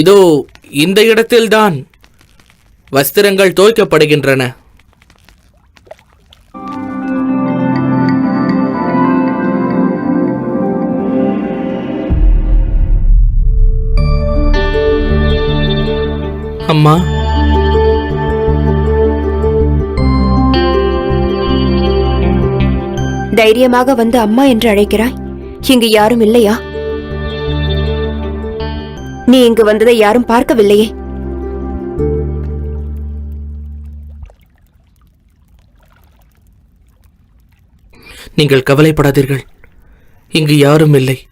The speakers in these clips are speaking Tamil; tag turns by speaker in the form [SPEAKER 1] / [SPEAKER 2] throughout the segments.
[SPEAKER 1] இதோ இந்த இடத்தில்தான் வஸ்திரங்கள் துவைக்கப்படுகின்றன அம்மா.
[SPEAKER 2] தைரியமாக வந்து அம்மா என்று அழைக்கிறாய். இங்கு யாரும் இல்லையா? நீ இங்கு வந்ததை யாரும் பார்க்கவில்லையே.
[SPEAKER 1] நீங்கள் கவலைப்படாதீர்கள். இங்கு யாரும் இல்லை.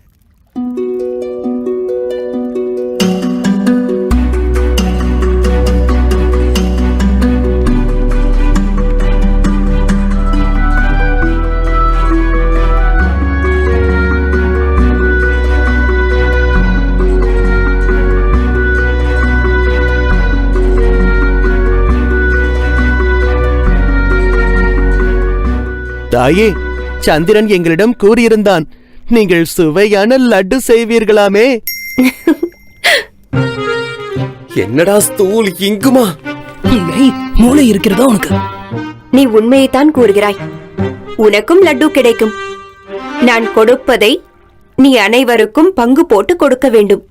[SPEAKER 3] தாயே சந்திரன் எங்களிடம் கூறியிருந்தான். நீங்கள் சுவையான லட்டு செய்வீர்களாமே.
[SPEAKER 4] என்னடா ஸ்தூல் இங்குமா?
[SPEAKER 5] இல்லை மூளை இருக்கிறதா உனக்கு?
[SPEAKER 2] நீ உண்மையைத்தான் கூறுகிறாய். உனக்கும் லட்டு கிடைக்கும். நான் கொடுப்பதை நீ அனைவருக்கும் பங்கு போட்டு கொடுக்க வேண்டும்.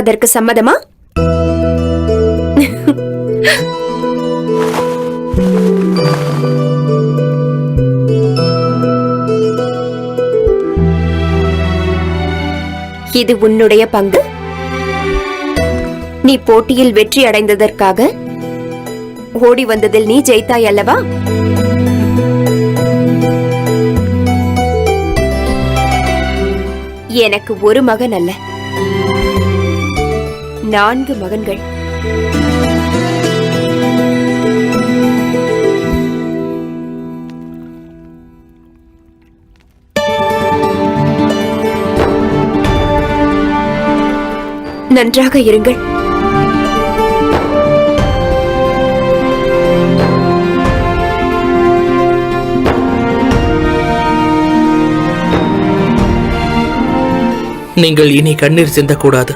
[SPEAKER 2] அதற்கு சம்மதமா? இது உன்னுடைய பங்கு? நீ போட்டியில் வெற்றி அடைந்ததற்காக ஓடி வந்ததில் நீ ஜெயித்தாய் அல்லவா? எனக்கு ஒரு மகன் அல்ல. நான்கு மகன்கள். நன்றாக இருங்கள்.
[SPEAKER 1] நீங்கள் இனி கண்ணீர் சிந்தக்கூடாது.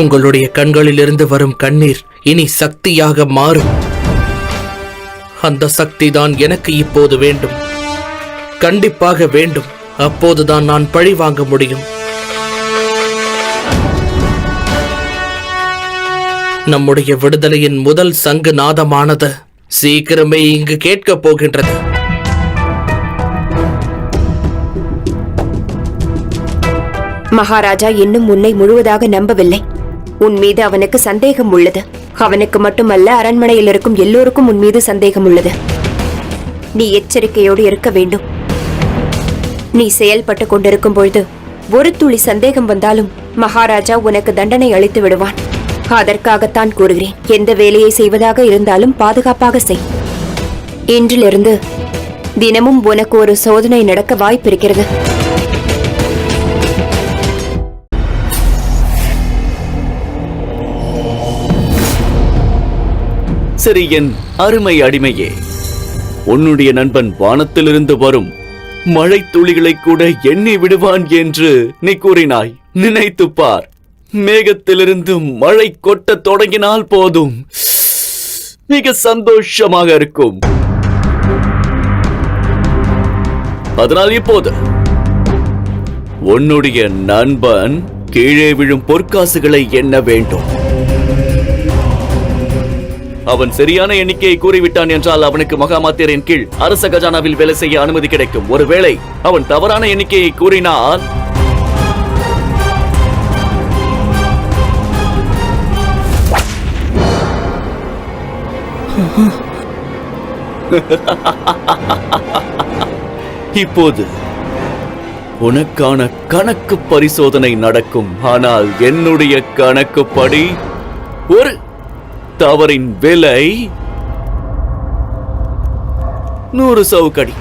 [SPEAKER 1] உங்களுடைய கண்களிலிருந்து வரும் கண்ணீர் இனி சக்தியாக மாறும். அந்த சக்தி தான் எனக்கு இப்போது வேண்டும். கண்டிப்பாக வேண்டும். அப்போதுதான் நான் பழி வாங்க முடியும். நம்முடைய விடுதலையின் முதல் சங்கு நாதமானது சீக்கிரமே இங்கு கேட்கப் போகின்றது.
[SPEAKER 2] மகாராஜா இன்னும் உன்னை முழுவதாக நம்பவில்லை. உன் மீது அவனுக்கு சந்தேகம் உள்ளது. அவனுக்கு மட்டுமல்ல அரண்மனையில் இருக்கும் எல்லோருக்கும் உன் மீது சந்தேகம் உள்ளது. நீ எச்சரிக்கையோடு இருக்க வேண்டும். நீ செயல்பட்டு கொண்டிருக்கும் பொழுது ஒரு துளி சந்தேகம் வந்தாலும் மகாராஜா உனக்கு தண்டனை அளித்து விடுவான். அதற்காகத்தான் கூறுகிறேன். எந்த வேலையை செய்வதாக இருந்தாலும் பாதுகாப்பாக செய். இன்றிலிருந்து தினமும் உனக்கு ஒரு சோதனை நடக்க வாய்ப்பிருக்கிறது.
[SPEAKER 6] சரி என் அருமை அடிமையே உன்னுடைய நண்பன் வானத்திலிருந்து வரும் மழை துளிகளை கூட எண்ணி விடுவான் என்று நீ கூறினாய். நினைத்துப் பார். மேகத்திலிருந்து மழை கொட்ட தொடங்கினால் போதும். மிக சந்தோஷமாக இருக்கும். அதனால் இப்போது உன்னுடைய நண்பன் கீழே விழும் பொற்காசுகளை எண்ண வேண்டும். அவன் சரியான எண்ணிக்கையை கூறிவிட்டான் என்றால் அவனுக்கு மகாமாத்தியரின் கீழ் அரச கஜானாவில் வேலை செய்ய அனுமதி கிடைக்கும். ஒருவேளை அவன் தவறான எண்ணிக்கையை கூறினால் இப்போது உனக்கான கணக்கு பரிசோதனை நடக்கும். ஆனால் என்னுடைய கணக்குப்படி ஒரு தவறின் விலை நூறு சவுக்கடி.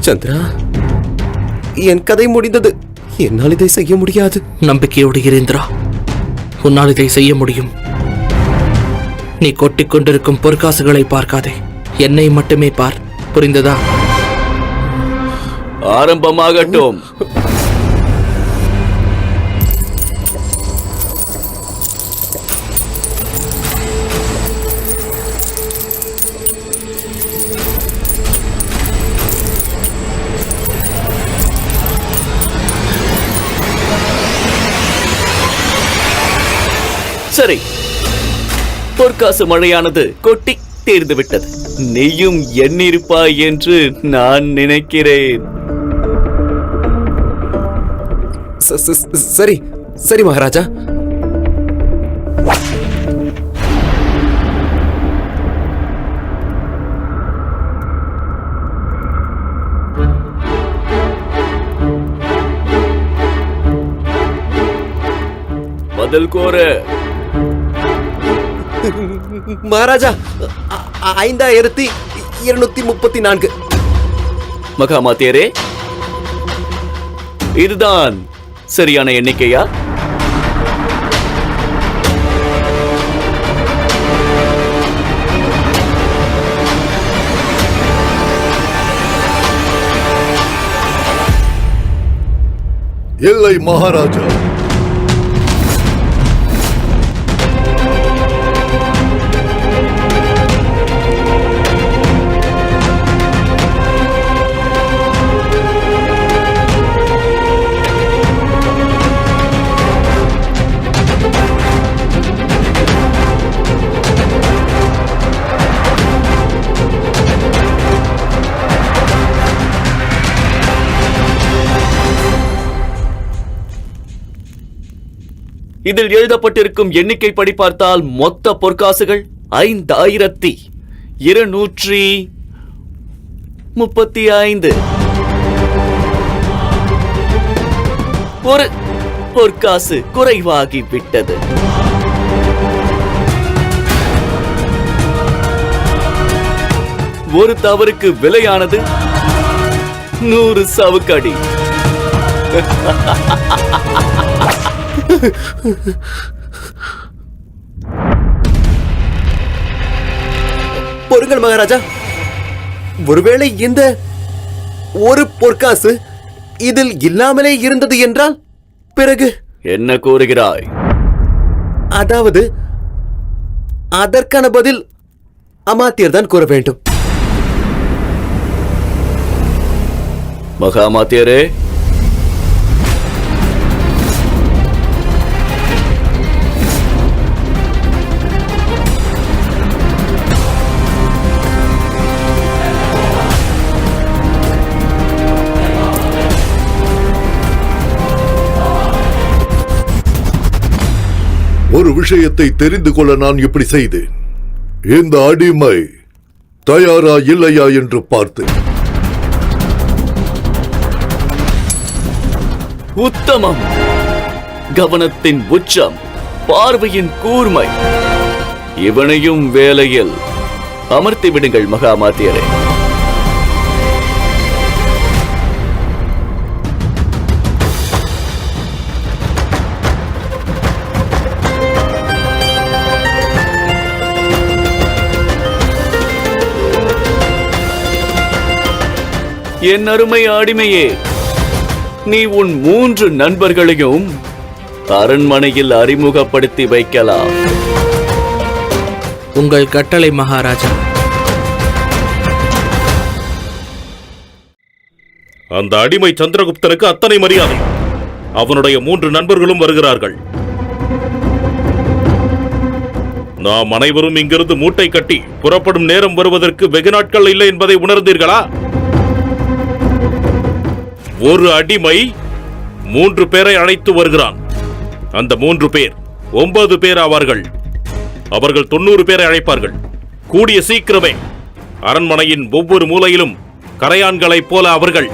[SPEAKER 4] சந்திரா? என் கதை முடிந்தது. என்னால் இதை செய்ய முடியாது.
[SPEAKER 1] நம்பிக்கையோடு இரு இந்திரா. உன்னால் இதை செய்ய முடியும். நீ கொட்டிக் கொண்டிருக்கும் பொற்காசுகளை பார்க்காதே. என்னை மட்டுமே பார். புரிந்ததா?
[SPEAKER 6] ஆரம்பமாகட்டும். சரி. பொற்காசு மழையானது கொட்டி தீர்ந்து விட்டது நீயும் எண்ணிருப்பாய் என்று நான் நினைக்கிறேன்.
[SPEAKER 4] சரி சரி மகாராஜா.
[SPEAKER 6] பதில் கோர
[SPEAKER 4] மகாராஜா ஐந்தாயிரத்தி இருநூத்தி முப்பத்தி நான்கு.
[SPEAKER 6] மகாமாத்தியரே இதுதான் சரியான எண்ணிக்கையா?
[SPEAKER 7] இல்லை மகாராஜா.
[SPEAKER 6] இதில் எழுதப்பட்டிருக்கும் எண்ணிக்கை படி பார்த்தால் மொத்த பொற்காசுகள் ஐந்தாயிரத்தி இருநூற்றி முப்பத்தி ஐந்து. ஒரு பொற்காசு குறைவாகி விட்டது ஒரு தவறுக்கு விலையானது நூறு சவுக்கடி.
[SPEAKER 4] பொறுங்கள் மகாராஜா. ஒருவேளை இந்த ஒரு பொற்காசு இதில் இல்லாமலே இருந்தது என்றால் பிறகு?
[SPEAKER 6] என்ன கூறுகிறாய்?
[SPEAKER 4] அதாவது அதற்கான பதில் அமாத்தியர் தான் கூற வேண்டும்.
[SPEAKER 6] மகாமாத்தியரே
[SPEAKER 7] ஒரு விஷயத்தை தெரிந்து கொள்ள நான் இப்படி செய்தேன். இந்த அடிமை தயாரா இல்லையா என்று பார்த்தேன்.
[SPEAKER 6] உத்தமம். கவனத்தின் உச்சம். பார்வையின் கூர்மை. இவனையும் வேலையில் அமர்த்தி விடுங்கள் மகாமாத்தியரே என் அருமை அடிமையே நீ உன் மூன்று நண்பர்களையும் அரண்மனையில் அறிமுகப்படுத்தி வைக்கலாம்.
[SPEAKER 1] உங்கள் கட்டளை மகாராஜா.
[SPEAKER 8] அந்த அடிமை சந்திரகுப்தனுக்கு அத்தனை மரியாதை. அவனுடைய மூன்று நண்பர்களும் வருகிறார்கள். நாம் அனைவரும் இங்கிருந்து மூட்டை கட்டி புறப்படும் நேரம் வருவதற்கு வெகு நாட்கள் இல்லை என்பதை உணர்ந்தீர்களா? ஒரு அடிமை மூன்று பேரை அழைத்து வருகிறான். அந்த மூன்று பேர் ஒன்பது பேர் ஆவார்கள். அவர்கள் தொண்ணூறு பேரை அழைப்பார்கள். கூடிய சீக்கிரமே அரண்மனையின் ஒவ்வொரு மூலையிலும் கரையான்களைப் போல அவர்கள்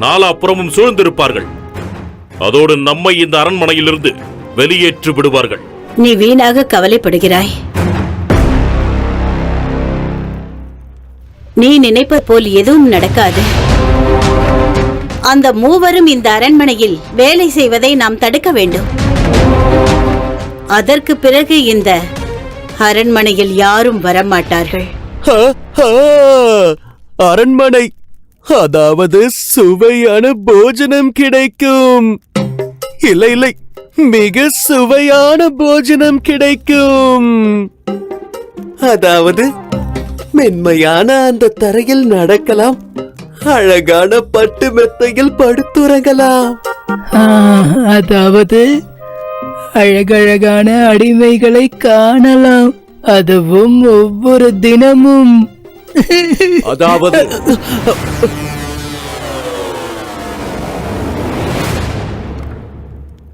[SPEAKER 8] நாலாபுறமும் சூழ்ந்திருப்பார்கள். அதோடு நம்மை இந்த அரண்மனையிலிருந்து வெளியேற்றி விடுவார்கள்.
[SPEAKER 9] நீ வீணாக கவலைப்படுகிறாய். நீ நினைப்பது போல் எதுவும் நடக்காது. அந்த மூவரும் இந்த அரண்மனையில் வேலை செய்வதை நாம் தடுக்க வேண்டும். அதற்கு பிறகு இந்த அரண்மனையில் யாரும் வரமாட்டார்கள்.
[SPEAKER 3] அரண்மனை. அதாவது சுவையான போஜனம் கிடைக்கும். இல்லை இல்லை மிக சுவையான போஜனம் கிடைக்கும். அதாவது மென்மையான அந்த தரையில் நடக்கலாம். அழகான பட்டு மெத்தையில் படுத்துறங்கலாம்.
[SPEAKER 5] ஆ, அதாவது அழகழகான அடிமைகளை காணலாம். அதுவும் ஒவ்வொரு தினமும்.
[SPEAKER 10] அதாவது?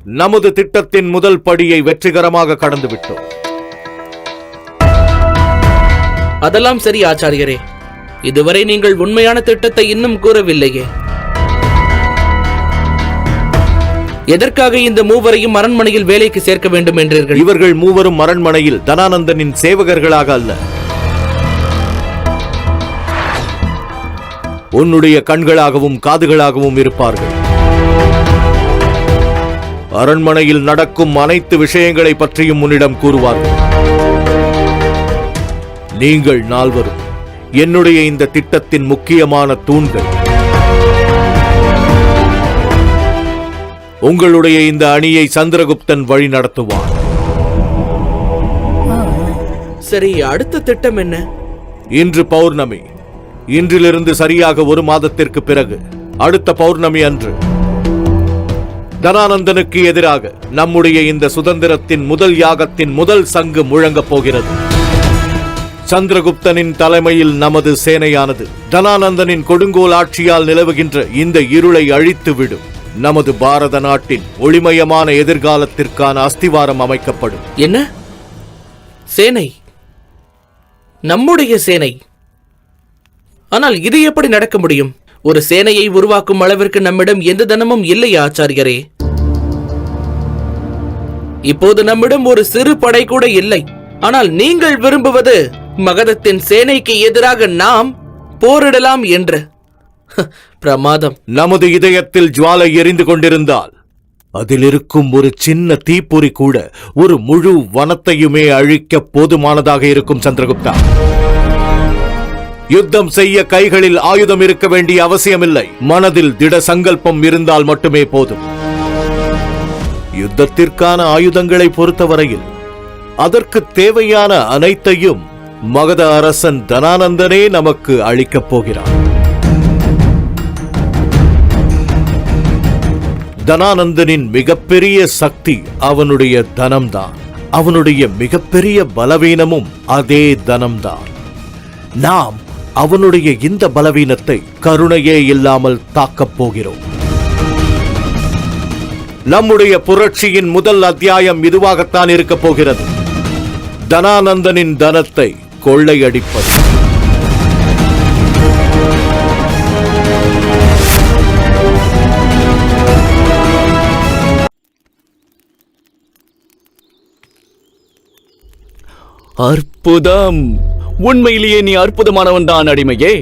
[SPEAKER 10] நமது திட்டத்தின் முதல் படியை வெற்றிகரமாக கடந்து விட்டோம்
[SPEAKER 1] அதெல்லாம் சரி ஆச்சாரியரே. இதுவரை நீங்கள் உண்மையான திட்டத்தை இன்னும் கூறவில்லையே. எதற்காக இந்த மூவரையும் அரண்மனையில் வேலைக்கு சேர்க்க வேண்டும் என்றீர்கள்?
[SPEAKER 10] இவர்கள் மூவரும் அரண்மனையில் தனானந்தனின் சேவகர்களாக அல்ல. உன்னுடைய கண்களாகவும் காதுகளாகவும் இருப்பார்கள். அரண்மனையில் நடக்கும் அனைத்து விஷயங்களை பற்றியும் உன்னிடம் கூறுவார்கள். நீங்கள் நால்வரும். என்னுடைய இந்த திட்டத்தின் முக்கியமான தூண்கள். உங்களுடைய இந்த அணியை சந்திரகுப்தன் வழி நடத்துவான்.
[SPEAKER 1] சரி அடுத்த திட்டம் என்ன?
[SPEAKER 10] இன்று பௌர்ணமி. இன்றிலிருந்து சரியாக ஒரு மாதத்திற்கு பிறகு அடுத்த பௌர்ணமி அன்று. தனானந்தனுக்கு எதிராக நம்முடைய இந்த சுதந்திரத்தின் முதல் யாகத்தின் முதல் சங்கு முழங்கப் போகிறது. சந்திரகுப்தனின் தலைமையில் நமது சேனையானது தனானந்தனின் கொடுங்கோல் ஆட்சியால் நிலவுகின்ற இந்த இருளை அழித்துவிடும். நமது பாரத நாட்டின் ஒளிமயமான எதிர்காலத்திற்கான அஸ்திவாரம் அமைக்கப்படும்.
[SPEAKER 1] என்ன? சேனை? நம்முடைய சேனை? ஆனால் இது எப்படி நடக்க முடியும்? ஒரு சேனையை உருவாக்கும் அளவிற்கு நம்மிடம் எந்த தனமும் இல்லை ஆச்சாரியரே? இப்போது நம்மிடம் ஒரு சிறு படை கூட இல்லை. ஆனால் நீங்கள் விரும்புவது மகதத்தின் சேனைக்கு எதிராக நாம் போரிடலாம் என்று. பிரமாதம்.
[SPEAKER 10] நமது இதயத்தில் ஜுவாலை எரிந்து கொண்டிருந்தால் அதில் இருக்கும் ஒரு சின்ன தீப்பொறி கூட ஒரு முழு வனத்தையுமே அழிக்க போதுமானதாக இருக்கும் சந்திரகுப்தா. யுத்தம் செய்ய கைகளில் ஆயுதம் இருக்க வேண்டிய அவசியமில்லை. மனதில் திட சங்கல்பம் இருந்தால் மட்டுமே போதும். யுத்தத்திற்கான ஆயுதங்களை பொறுத்தவரையில் அதற்கு தேவையான அனைத்தையும் மகத அரசன் தனானந்தனே நமக்கு அளிக்கப் போகிறான். தனானந்தனின் மிகப்பெரிய சக்தி அவனுடைய தனம்தான். அவனுடைய மிகப்பெரிய பலவீனமும் அதே தனம்தான். நாம் அவனுடைய இந்த பலவீனத்தை கருணையே இல்லாமல் தாக்கப் போகிறோம். நம்முடைய புரட்சியின் முதல் அத்தியாயம் இதுவாகத்தான் இருக்கப் போகிறது. தனானந்தனின் தனத்தை கொள்ளையடிப்பது.
[SPEAKER 6] அற்புதம்! உண்மையிலேயே நீ அற்புதமானவன் தான் அடிமையே.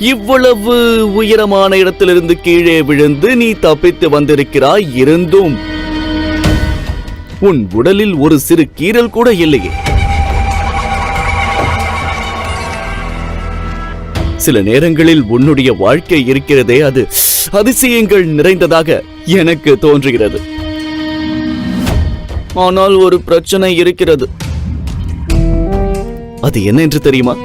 [SPEAKER 6] இவ்வளவு உயரமான இடத்திலிருந்து கீழே விழுந்து நீ தப்பித்து வந்திருக்கிறாய் இருந்தும் உன் உடலில் ஒரு சிறு கீறல் கூட இல்லையே. சில நேரங்களில் உன்னுடைய வாழ்க்கை இருக்கிறதே அது அதிசயங்கள் நிறைந்ததாக எனக்கு தோன்றுகிறது. ஆனால் ஒரு பிரச்சனை இருக்கிறது. அது என்ன என்று தெரியுமா?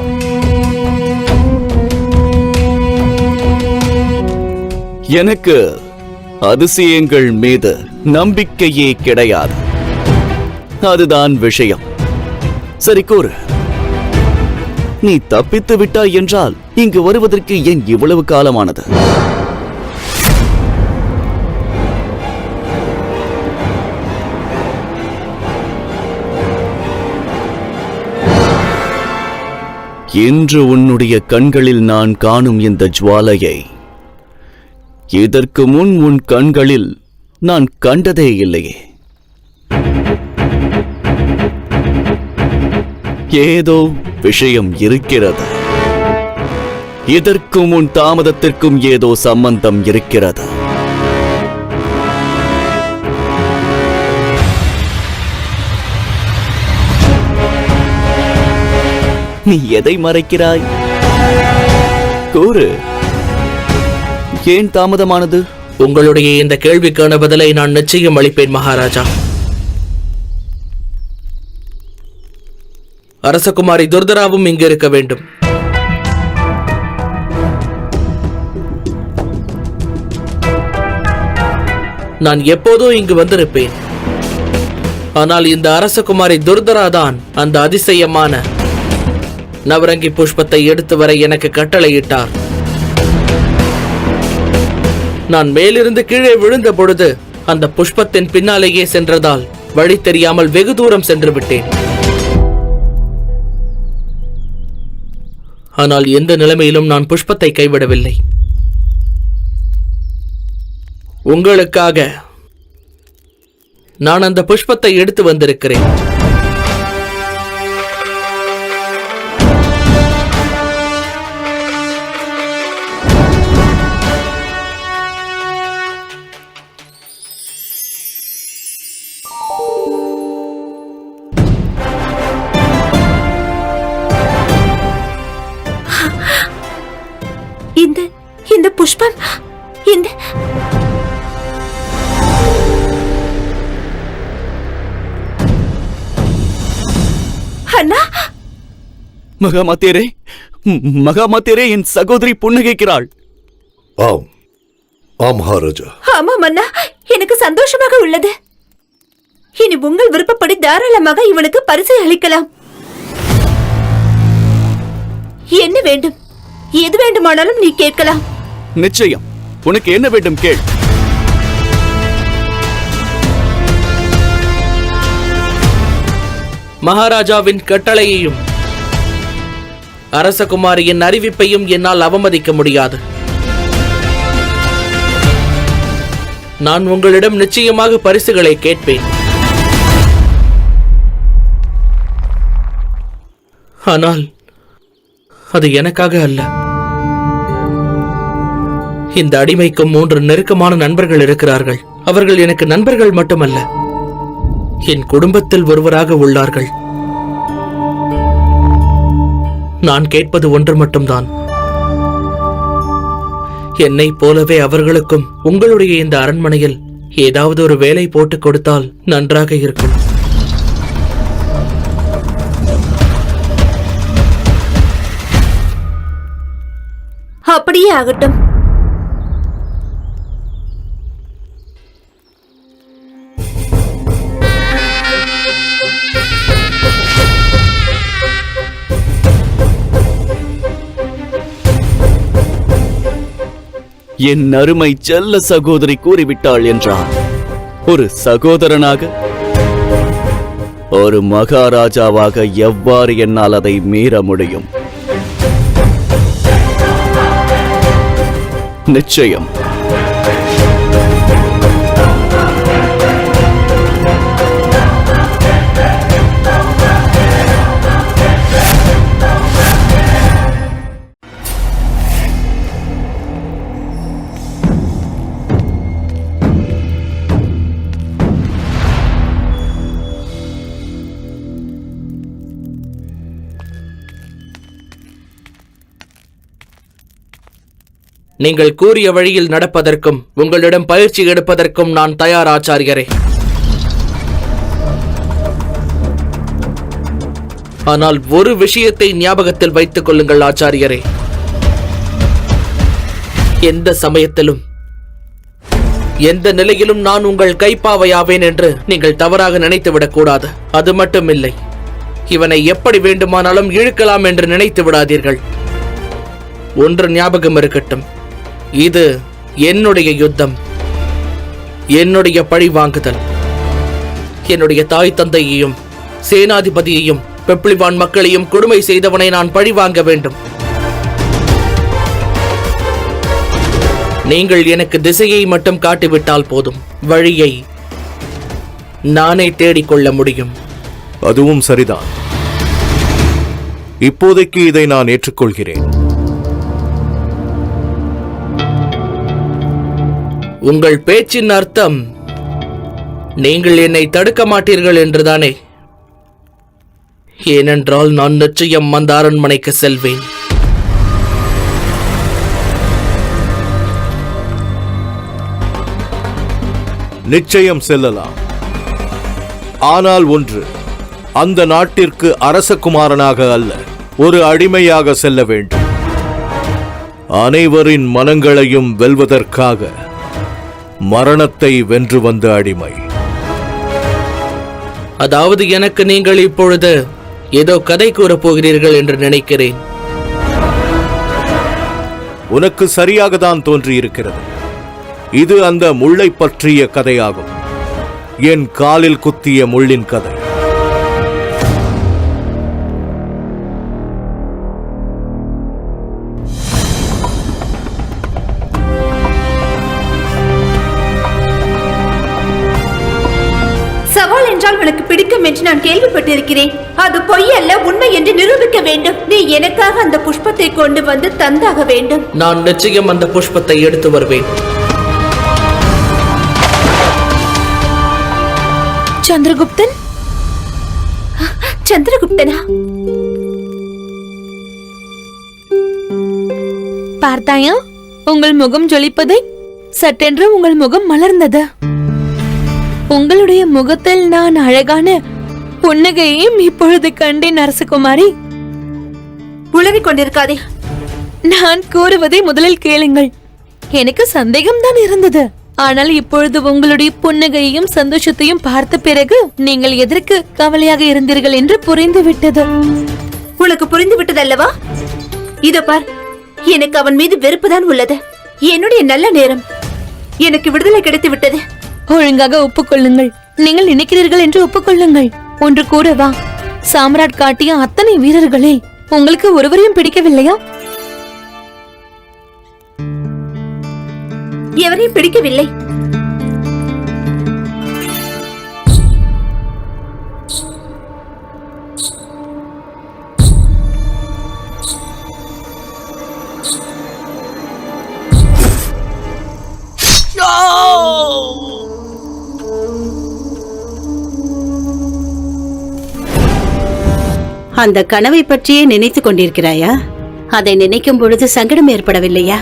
[SPEAKER 6] எனக்கு அதிசயங்கள் மீது நம்பிக்கையே கிடையாது. அதுதான் விஷயம். சரி கூறு. நீ தப்பித்து விட்டாய் என்றால் இங்கு வருவதற்கு ஏன் இவ்வளவு காலமானது? இன்று உன்னுடைய கண்களில் நான் காணும் இந்த ஜுவாலையை இதற்கு முன் உன் கண்களில் நான் கண்டதே இல்லையே. ஏதோ விஷயம் இருக்கிறது. இதற்கும் உன் தாமதத்திற்கும் ஏதோ சம்பந்தம் இருக்கிறது. நீ எதை மறைக்கிறாய்? கூறு. ஏன் தாமதமானது?
[SPEAKER 1] உங்களுடைய இந்த கேள்விக்கான பதிலை நான் நிச்சயம் அளிப்பேன் மகாராஜா. அரசகுமாரி துர்தராவும் இங்கு இருக்க வேண்டும். நான் எப்போதும் இங்கு வந்திருப்பேன். ஆனால் இந்த அரசகுமாரி துர்தரா தான் அந்த அதிசயமான நவரங்கி புஷ்பத்தை எடுத்து வர எனக்கு கட்டளையிட்டார். நான் மேலிருந்து கீழே விழுந்த பொழுது அந்த புஷ்பத்தின் பின்னாலேயே சென்றதால் வழி தெரியாமல் வெகு தூரம் சென்று விட்டேன். ஆனால் எந்த நிலைமையிலும் நான் புஷ்பத்தை கைவிடவில்லை. உங்களுக்காக நான் அந்த புஷ்பத்தை எடுத்து வந்திருக்கிறேன்.
[SPEAKER 2] புஷ்பம் இந்த அண்ணா!
[SPEAKER 6] மகாமாத்தேரே மகாமாத்தேரே என் சகோதரி புன்னகைக்கிறாள்.
[SPEAKER 7] ஆம் ஆம் மகாராஜா.
[SPEAKER 2] ஆமாம் அண்ணா எனக்கு சந்தோஷமாக உள்ளது. இனி உங்கள் விருப்பப்படி தாராளமாக இவனுக்கு பரிசை அளிக்கலாம். என்ன வேண்டும்? எது வேண்டுமானாலும் நீ கேட்கலாம்.
[SPEAKER 6] நிச்சயம். உனக்கு என்ன வேண்டும் கேள்.
[SPEAKER 1] மகாராஜாவின் கட்டளையையும் அரசகுமாரியின் அறிவிப்பையும் என்னால் அவமதிக்க முடியாது. நான் உங்களிடம் நிச்சயமாக பரிசுகளை கேட்பேன். ஆனால் அது எனக்காக அல்ல. இந்த அடிமைக்கும் மூன்று நெருக்கமான நண்பர்கள் இருக்கிறார்கள். அவர்கள் எனக்கு நண்பர்கள் மட்டுமல்ல என் குடும்பத்தில் ஒருவராக உள்ளார்கள். நான் கேட்பது ஒன்று மட்டும்தான். என்னை போலவே அவர்களுக்கும் உங்களுடைய இந்த அரண்மனையில் ஏதாவது ஒரு வேலை போட்டுக் கொடுத்தால் நன்றாக இருக்கும்.
[SPEAKER 2] அப்படியே ஆகட்டும்.
[SPEAKER 6] என் அருமை செல்ல சகோதரி கூறிவிட்டாள் என்றார் ஒரு சகோதரனாக ஒரு மகாராஜாவாக எவ்வாறு என்னால் அதை மீற முடியும்? நிச்சயம்.
[SPEAKER 1] நீங்கள் கூறிய வழியில் நடப்பதற்கும் உங்களிடம் பயிற்சி எடுப்பதற்கும் நான் தயார் ஆச்சாரியரே ஆனால் ஒரு விஷயத்தை ஞாபகத்தில் வைத்துக் கொள்ளுங்கள் ஆச்சாரியரே. எந்த சமயத்திலும் எந்த நிலையிலும் நான் உங்கள் கைப்பாவையாவேன் என்று நீங்கள் தவறாக நினைத்துவிடக் கூடாது. அது மட்டுமில்லை இவனை எப்படி வேண்டுமானாலும் இழுக்கலாம் என்று நினைத்து விடாதீர்கள். ஒன்று ஞாபகம் இருக்கட்டும். இது என்னுடைய யுத்தம். என்னுடைய பழி வாங்குதல். என்னுடைய தாய் தந்தையையும் சேனாதிபதியையும் பெப்ளிவான் மக்களையும் கொடுமை செய்தவனை நான் பழி வாங்க வேண்டும். நீங்கள் எனக்கு திசையை மட்டும் காட்டிவிட்டால் போதும். வழியை நானே தேடிக்கொள்ள முடியும்.
[SPEAKER 11] அதுவும் சரிதான். இப்போதைக்கு இதை நான் ஏற்றுக்கொள்கிறேன்.
[SPEAKER 1] உங்கள் பேச்சின் அர்த்தம். நீங்கள் என்னை தடுக்க மாட்டீர்கள் என்றுதானே? ஏனென்றால் நான் நிச்சயம் அந்த அரண்மனைக்கு செல்வேன்.
[SPEAKER 10] நிச்சயம் செல்லலாம். ஆனால் ஒன்று அந்த நாட்டிற்கு அரசகுமாரனாக அல்ல ஒரு அடிமையாக செல்ல வேண்டும். அனைவரின் மனங்களையும் வெல்வதற்காக மரணத்தை வென்று வந்த அடிமை.
[SPEAKER 1] அதாவது எனக்கு நீங்கள் இப்பொழுது ஏதோ கதை கூறப் போகிறீர்கள் என்று நினைக்கிறேன்.
[SPEAKER 10] உனக்கு சரியாக தான் தோன்றியிருக்கிறது. இது அந்த முள்ளை பற்றிய கதையாகும். என் காலில் குத்திய முள்ளின் கதை.
[SPEAKER 2] உனக்கு பிடிக்கும் என்று நான் கேள்விப்பட்டிருக்கிறேன். அது பொய் அல்ல உண்மை என்று நிரூபிக்க வேண்டும். நீ எனக்காக அந்த புஷ்பத்தை கொண்டு வந்து தந்தாக வேண்டும்.
[SPEAKER 1] நான் நிச்சயம் அந்த புஷ்பத்தை எடுத்து வருவேன்.
[SPEAKER 2] சந்திரகுப்தன்? சந்திரகுப்தனா?
[SPEAKER 12] பார்த்தாயா? உங்கள் முகம் ஜொலிப்பதை? சட்டென்று உங்கள் முகம் மலர்ந்தது. உங்களுடைய முகத்தில் நான் அழகான புன்னகையையும் இப்பொழுது கண்டேன் அரசகுமாரி
[SPEAKER 2] உளறிக் கொண்டிருக்காதே.
[SPEAKER 12] நான் கூறுவதை முதலில் கேளுங்கள். எனக்கு சந்தேகம்தான் இருந்தது. ஆனால் இப்பொழுது உங்களுடைய புன்னகையையும் சந்தோஷத்தையும் பார்த்த பிறகு நீங்கள் எதற்கு கவலையாக இருந்தீர்கள் என்று புரிந்து விட்டது
[SPEAKER 2] உனக்கு புரிந்து விட்டதல்லவா இதோ பார் எனக்கு அவன் மீது வெறுப்புதான் உள்ளது. என்னுடைய நல்ல நேரம். எனக்கு விடுதலை கிடைத்து விட்டது
[SPEAKER 12] ஒழுங்காக ஒப்புக்கொள்ளுங்கள். நீங்கள் நினைக்கிறீர்கள் என்று ஒப்புக்கொள்ளுங்கள். ஒன்று கூறவா சாம்ராட் காட்டிய அத்தனை வீரர்களில் உங்களுக்கு ஒருவரையும் பிடிக்கவில்லையா?
[SPEAKER 2] எவரையும் பிடிக்கவில்லை.
[SPEAKER 9] அந்த கனவை பற்றியே நினைத்துக் கொண்டிருக்கிறாயா? அதை நினைக்கும் பொழுது சங்கடம் ஏற்படவில்லையா?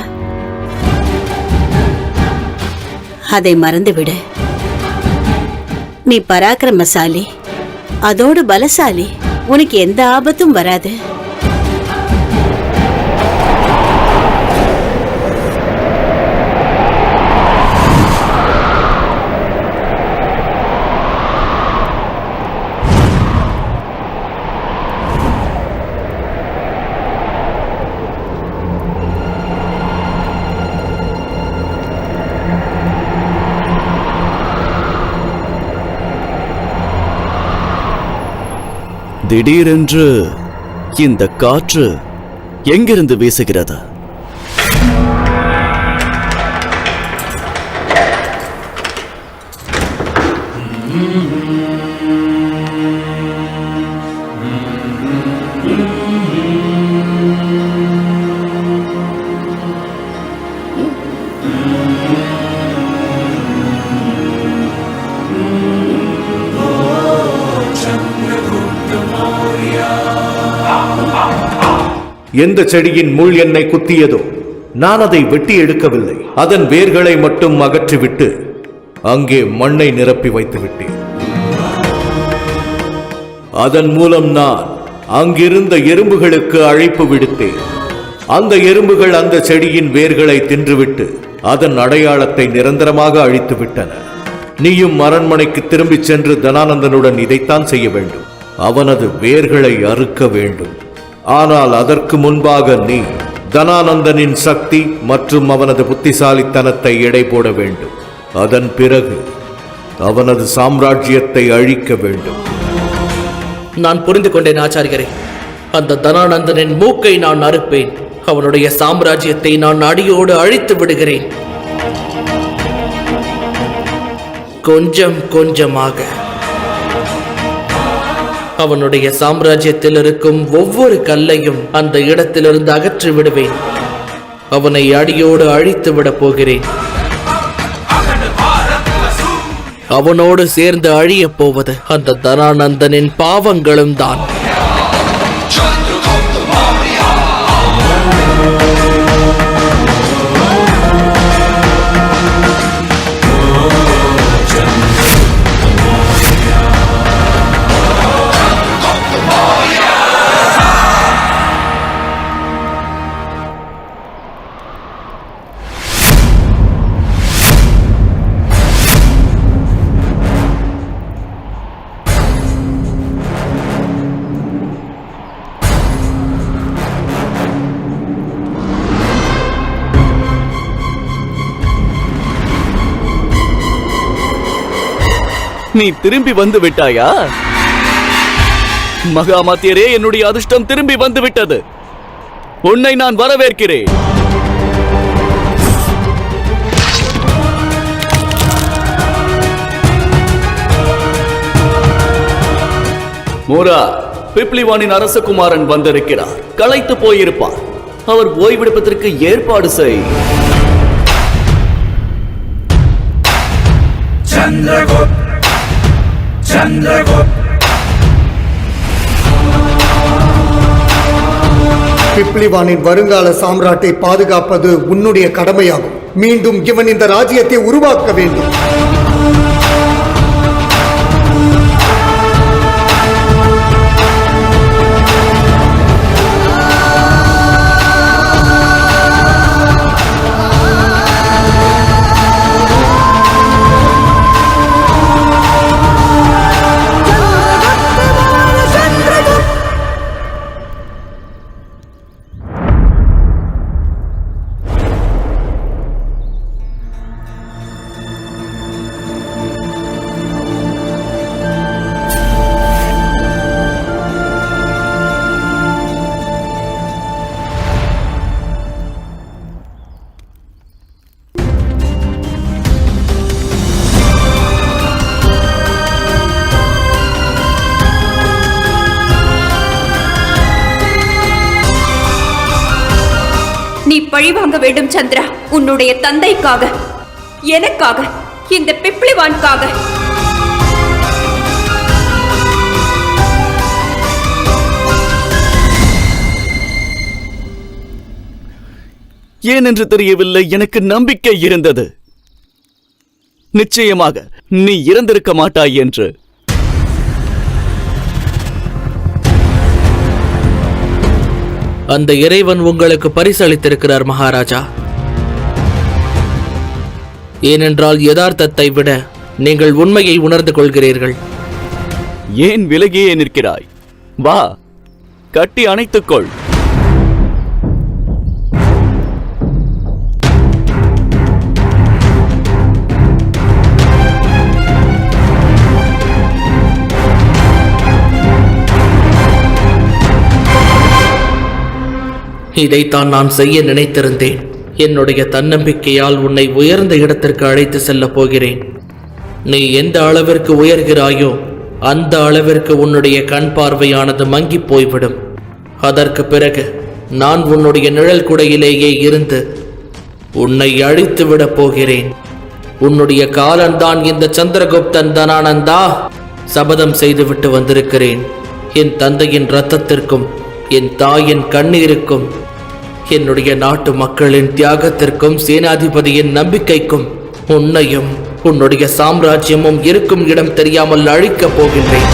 [SPEAKER 9] அதை மறந்துவிடு. நீ பராக்கிரமசாலி. அதோடு பலசாலி. உனக்கு எந்த ஆபத்தும் வராது.
[SPEAKER 6] திடீரென்று இந்த காற்று எங்கிருந்து வீசுகிறது?
[SPEAKER 10] எந்த செடியின் முள் என்னை குத்தியதோ நான் அதை வெட்டி எடுக்கவில்லை. அதன் வேர்களை மட்டும் அகற்றிவிட்டு அங்கே மண்ணை நிரப்பி வைத்து விட்டேன் அதன் மூலம் நான் அங்கிருந்த எறும்புகளுக்கு அழைப்பு விடுத்தேன். அந்த எறும்புகள் அந்த செடியின் வேர்களை தின்றுவிட்டு அதன் அடையாளத்தை நிரந்தரமாக அழித்து விட்டன நீயும் அரண்மனைக்கு திரும்பிச் சென்று தனானந்தனுடன் இதைத்தான் செய்ய வேண்டும். அவனது வேர்களை அறுக்க வேண்டும். ஆனால் அதற்கு முன்பாக நீ தனானந்தனின் சக்தி மற்றும் அவனது புத்திசாலித்தனத்தை எடை போட வேண்டும். அதன் பிறகு அவனது சாம்ராஜ்யத்தை அழிக்க வேண்டும்.
[SPEAKER 1] நான் புரிந்து கொண்டேன் ஆச்சாரியரே அந்த தனானந்தனின் மூக்கை நான் அறுப்பேன். அவனுடைய சாம்ராஜ்யத்தை நான் அடியோடு அழித்து விடுகிறேன். கொஞ்சம் கொஞ்சமாக. அவனுடைய சாம்ராஜ்யத்தில் இருக்கும் ஒவ்வொரு கல்லையும் அந்த இடத்திலிருந்து அகற்றி விடுவேன். அவனை அடியோடு அழித்து விடப் போகிறேன். அவனோடு சேர்ந்து அழியப் போவது அந்த தனானந்தனின் பாவங்களும் தான்
[SPEAKER 6] நீ திரும்பி வந்து விட்டாயா? மகாமாத்தியரே என்னுடைய அதிர்ஷ்டம் திரும்பி வந்து விட்டது. உன்னை நான் வரவேற்கிறேன். மோரா பிப்ளிவானின் அரசகுமாரன் வந்திருக்கிறார். களைத்து போயிருப்பார். அவர் ஓய்வெடுப்பதற்கு ஏற்பாடு செய்.
[SPEAKER 13] பிப்ளிவானின் வருங்கால சாம்ராட்டை பாதுகாப்பது உன்னுடைய கடமையாகும். மீண்டும் இவன் இந்த ராஜ்யத்தை உருவாக்க வேண்டும்.
[SPEAKER 2] பழிவாங்க வேண்டும் சந்திரா. உன்னுடைய தந்தைக்காக. எனக்காக. இந்த பிப்ளிவான்காக.
[SPEAKER 6] ஏன் என்று தெரியவில்லை எனக்கு நம்பிக்கை இருந்தது. நிச்சயமாக நீ இறந்திருக்க மாட்டாய் என்று.
[SPEAKER 1] அந்த இறைவன் உங்களுக்கு பரிசளித்திருக்கிறார் மகாராஜா. ஏனென்றால் யதார்த்தத்தை விட நீங்கள் உண்மையை உணர்ந்து கொள்கிறீர்கள்.
[SPEAKER 6] ஏன் விலகியே நிற்கிறாய்? வா கட்டி அணைத்துக்கொள்.
[SPEAKER 1] இதைத்தான் நான் செய்ய நினைத்திருந்தேன். என்னுடைய தன்னம்பிக்கையால் உன்னை உயர்ந்த இடத்திற்கு அழைத்து செல்லப் போகிறேன். நீ எந்த அளவிற்கு உயர்கிறாயோ அந்த அளவிற்கு உன்னுடைய கண் பார்வையானது மங்கிப் போய்விடும். அதற்கு பிறகு நான் உன்னுடைய நிழல் குடையிலேயே இருந்து உன்னை அழித்து விடப் போகிறேன். உன்னுடைய காலன்தான் இந்த சந்திரகுப்தன் தனானந்தா சபதம் செய்துவிட்டு வந்திருக்கிறேன். என் தந்தையின் இரத்தத்திற்கும் என் தாயின் கண்ணீருக்கும் என்னுடைய நாட்டு மக்களின் தியாகத்திற்கும் சேனாதிபதியின் நம்பிக்கைக்கும் உன்னையும் உன்னுடைய சாம்ராஜ்யமும் இருக்கும் இடம் தெரியாமல் அழிக்கப் போகின்றேன்.